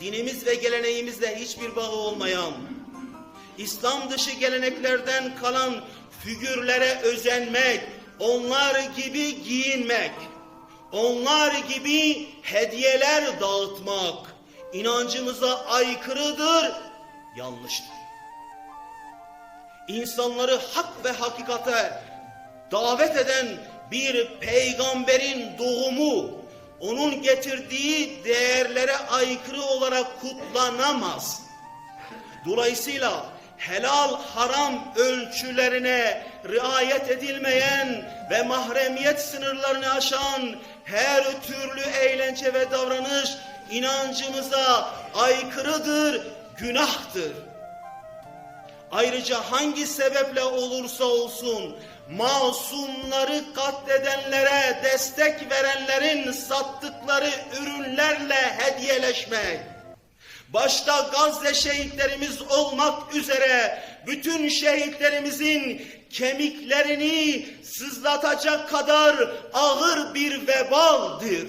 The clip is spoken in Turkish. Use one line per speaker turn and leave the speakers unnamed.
dinimiz ve geleneğimizle hiçbir bağı olmayan, İslam dışı geleneklerden kalan figürlere özenmek, onlar gibi giyinmek, onlar gibi hediyeler dağıtmak inancımıza aykırıdır, yanlıştır. İnsanları hak ve hakikate davet eden bir peygamberin doğumu, onun getirdiği değerlere aykırı olarak kutlanamaz. Dolayısıyla helal haram ölçülerine riayet edilmeyen ve mahremiyet sınırlarını aşan her türlü eğlence ve davranış inancımıza aykırıdır, günahtır. Ayrıca hangi sebeple olursa olsun masumları katledenlere destek verenlerin sattıkları ürünlerle hediyeleşmek, başta Gazze şehitlerimiz olmak üzere bütün şehitlerimizin kemiklerini sızlatacak kadar ağır bir vebaldir.